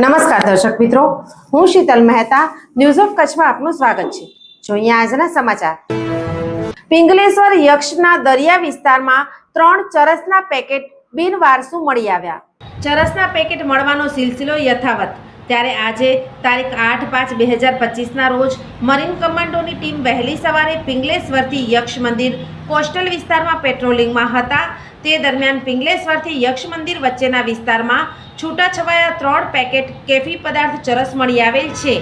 નમસ્કાર દર્શક મિત્રો, હું શીતલ મહેતા ન્યૂઝ ઓફ કચ્છમાં આપનું સ્વાગત છે. જોઈએ આજના સમાચાર. પિંગલેશ્વર યક્ષના દરિયા વિસ્તારમાં ત્રણ ચરસના પેકેટ બિનવારસુ મળી આવ્યા. ચરસના પેકેટ મળવાનો સિલસિલો યથાવત. ત્યારે આજે તારીખ આઠ પાંચ બે હજાર પચીસના રોજ મરીન કમાન્ડોની ટીમ વહેલી સવારે પિંગલેશ્વરથી યક્ષ મંદિર કોસ્ટલ વિસ્તારમાં પેટ્રોલિંગમાં હતા. તે દરમિયાન પિંગલેશ્વરથી યક્ષ મંદિર વચ્ચેના વિસ્તારમાં છૂટાછવાયા ત્રણ પેકેટ કેફી પદાર્થ ચરસ મળી આવેલ છે.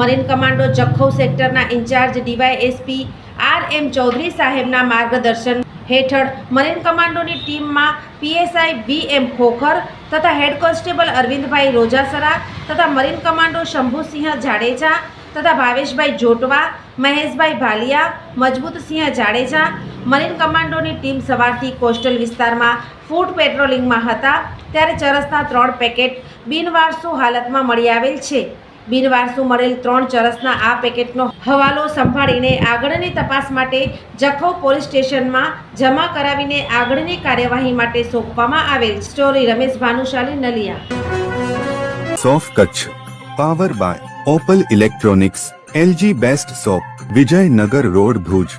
Marine commando Jakhau સેક્ટરના in charge DYSP R M Chaudhary સાહેબના માર્ગદર્શન હેઠળ મરીન કમાન્ડોની ટીમમાં પીએસઆઈ વી એમ ખોખર તથા હેડ કોન્સ્ટેબલ અરવિંદભાઈ રોજાસરા તથા મરીન કમાન્ડો શંભુસિંહ જાડેજા તથા ભાવેશભાઈ જોટવા, મહેશભાઈ ભાલિયા, મજબૂતસિંહ જાડેજા મરીન કમાન્ડોની ટીમ સવારથી કોસ્ટલ વિસ્તારમાં ફૂડ પેટ્રોલિંગમાં હતા. ત્યારે ચરસના ત્રણ પેકેટ બિનવારસુ હાલતમાં મળી આવેલ છે. બિનવારસુ મળેલ ત્રણ ચરસના આ પેકેટનો હવાલો સંભાળીને આગળની તપાસ માટે જખૌ પોલીસ સ્ટેશનમાં જમા કરાવીને આગળની કાર્યવાહી માટે સોંપવામાં આવેલ. Story Ramesh Bhanushali Naliya. સોફ Kutch. Power by Opal electronics, LG best shop Vijaynagar road Bhuj.